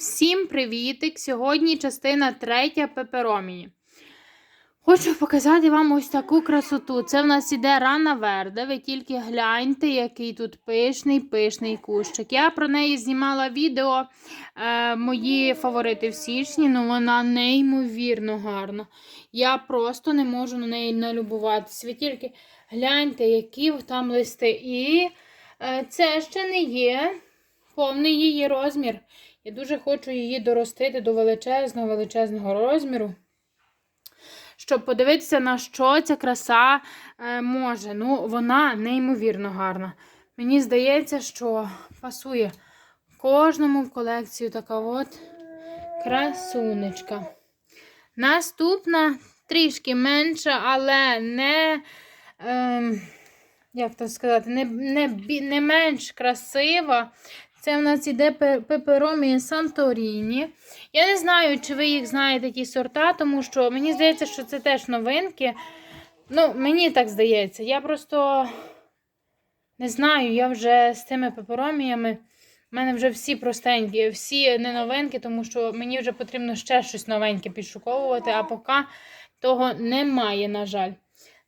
Всім привітик! Сьогодні частина третя пеперомії. Хочу показати вам ось таку красоту. Це в нас іде рана верда. Ви тільки гляньте, який тут пишний, пишний кущик. Я про неї знімала відео е, мої фаворити в січні, ну вона неймовірно гарна. Я просто не можу на неї налюбуватися. Ви тільки гляньте, які там листи. І е, це ще не є повний її розмір. Я дуже хочу її доростити до величезного, величезного розміру, щоб подивитися, на що ця краса е, може. Ну, вона неймовірно гарна. Мені здається, що пасує кожному в колекцію така от красунечка. Наступна трішки менша, але не. Ем, як сказати, не, не, не менш красива. Це в нас іде пе- Санторіні. Я не знаю, чи ви їх знаєте, ті сорта, тому що мені здається, що це теж новинки. Ну, мені так здається. Я просто не знаю, я вже з цими пепероміями. У мене вже всі простенькі, всі не новинки, тому що мені вже потрібно ще щось новеньке підшуковувати, а поки того немає, на жаль.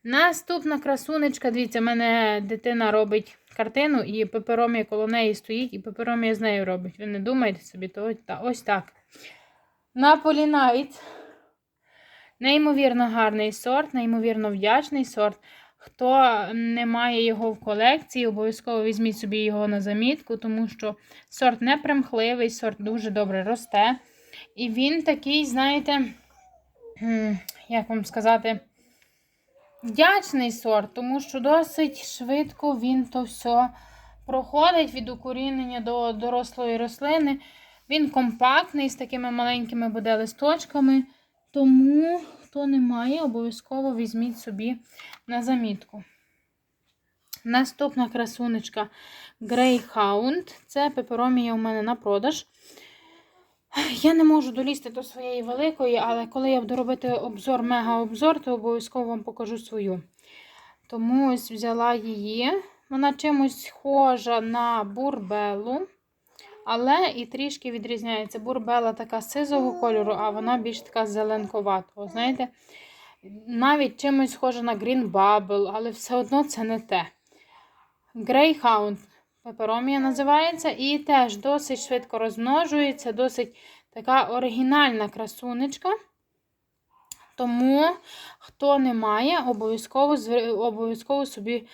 Наступна красунечка, дивіться, в мене дитина робить картину, і пеперомія коло неї стоїть, і пеперомія з нею робить. Ви не думаєте собі, то та- ось так. Наполі Найт. Неймовірно гарний сорт, неймовірно вдячний сорт. Хто не має його в колекції, обов'язково візьміть собі його на замітку, тому що сорт не примхливий, сорт дуже добре росте. І він такий, знаєте, як вам сказати, вдячний сорт, тому що досить швидко він то все проходить від укорінення до дорослої рослини. Він компактний з такими маленькими буде листочками. Тому, хто не має, обов'язково візьміть собі на замітку. Наступна красунечка Greyhound. Це пеперомія у мене на продаж. Я не можу долізти до своєї великої, але коли я буду робити обзор, мега-обзор, то обов'язково вам покажу свою. Тому ось взяла її. Вона чимось схожа на бурбелу, але і трішки відрізняється. Бурбела така сизого кольору, а вона більш така зеленковатого. Знаєте, навіть чимось схожа на Green Bubble, але все одно це не те. Greyhound пеперомія називається, і теж досить швидко розмножується, досить така оригінальна красунечка. Тому, хто не має, обов'язково обов'язково собі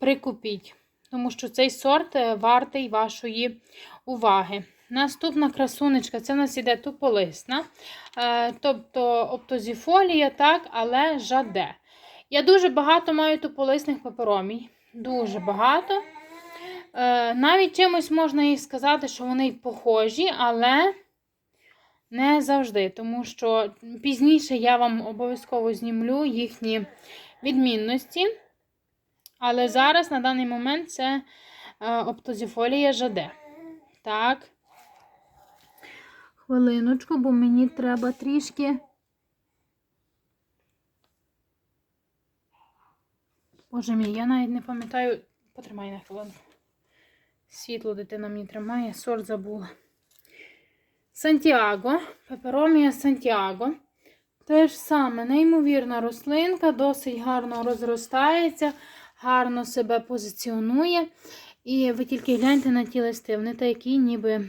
прикупіть. Тому що цей сорт е, вартий вашої уваги. Наступна красунечка це в нас іде туполисна, е, тобто оптозіфолія, так, але жаде. Я дуже багато маю туполисних пеперомій. Дуже багато. Е, навіть чимось можна і сказати, що вони похожі, але не завжди. Тому що пізніше я вам обов'язково знімлю їхні відмінності. Але зараз на даний момент це е, оптозіфолія жаде. Так. Хвилиночку, бо мені треба трішки. Боже мій, я навіть не пам'ятаю. Потримай на хвилину. Світло дитина мені тримає, сорт забула. Сантьяго, пеперомія Сантьяго. Те ж саме, неймовірна рослинка, досить гарно розростається, гарно себе позиціонує. І ви тільки гляньте на ті листи, вони такі, ніби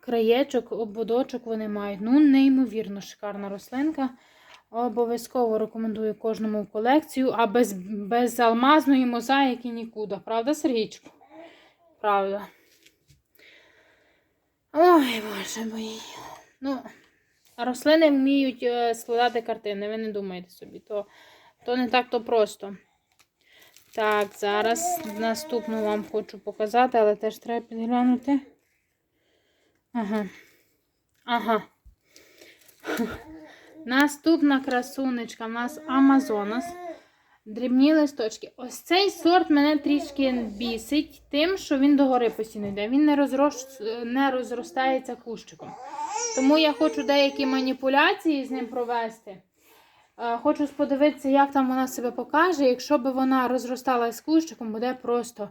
краєчок, ободочок вони мають. Ну, неймовірно шикарна рослинка. Обов'язково рекомендую кожному в колекцію, а без, без алмазної мозаїки нікуди. Правда, Сергійчику? Правда. Ой, боже мій. Ну, рослини вміють е, складати картини, ви не думайте собі, то, то не так то просто. Так, зараз наступну вам хочу показати, але теж треба підглянути. Ага. Ага. Наступна красунечка в нас Амазонас. Дрібні листочки. Ось цей сорт мене трішки бісить тим, що він догори постійно йде. Він не, розрос... не розростається кущиком. Тому я хочу деякі маніпуляції з ним провести. Е, Хочу подивитися, як там вона себе покаже. Якщо б вона розросталась кущиком, буде просто,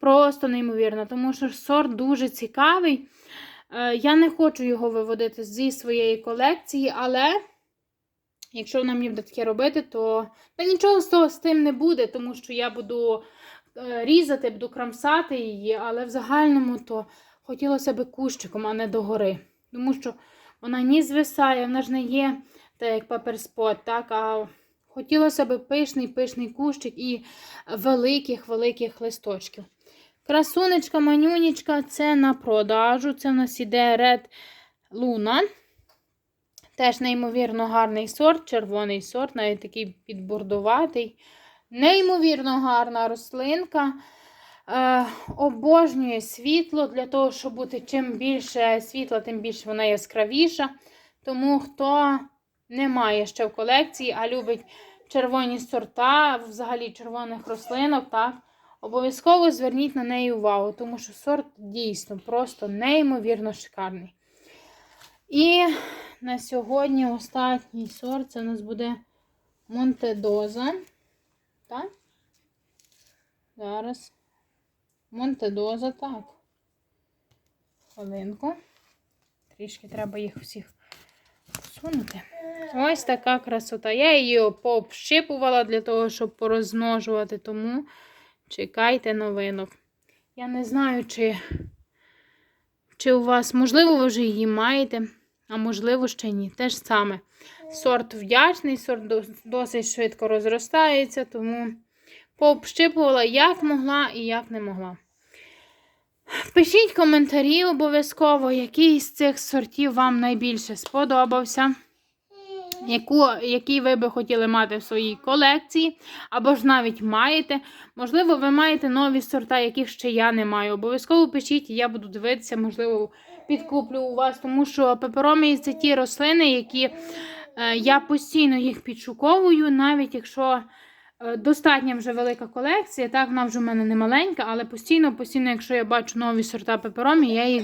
просто неймовірно. Тому що сорт дуже цікавий. Е, Я не хочу його виводити зі своєї колекції, але якщо вона мені буде таке робити, то та нічого з того з тим не буде, тому що я буду е, різати, буду крамсати її, але в загальному то хотілося б кущиком, а не догори. Тому що вона ні звисає, вона ж не є так як паперспот, так, а хотілося б пишний, пишний кущик і великих-великих листочків. Красунечка, манюнечка, це на продажу. Це в нас іде Red Luna. Теж неймовірно гарний сорт, червоний сорт, навіть такий підбордуватий. Неймовірно гарна рослинка. Е, обожнює світло для того, щоб бути чим більше світла, тим більше вона яскравіша. Тому хто не має ще в колекції, а любить червоні сорта, взагалі червоних рослинок, так, обов'язково зверніть на неї увагу, тому що сорт дійсно просто неймовірно шикарний. І на сьогодні останній сорт це у нас буде Монтедоза. Так? Зараз. Монтедоза, так. Хвилинку. Трішки треба їх всіх посунути. Ось така красота. Я її пообщипувала для того, щоб порозмножувати, тому чекайте новинок. Я не знаю, чи, чи у вас, можливо, ви вже її маєте, а можливо, ще ні. Те ж саме. Сорт вдячний, сорт досить швидко розростається, тому пообщипувала як могла і як не могла. Пишіть коментарі обов'язково, який з цих сортів вам найбільше сподобався. Яку, який ви би хотіли мати в своїй колекції, або ж навіть маєте. Можливо, ви маєте нові сорта, яких ще я не маю. Обов'язково пишіть, я буду дивитися, можливо, підкуплю у вас, тому що пеперомії це ті рослини, які е, я постійно їх підшуковую, навіть якщо е, достатньо вже велика колекція, так, вона вже в мене не маленька, але постійно, постійно, якщо я бачу нові сорта пеперомі, я їх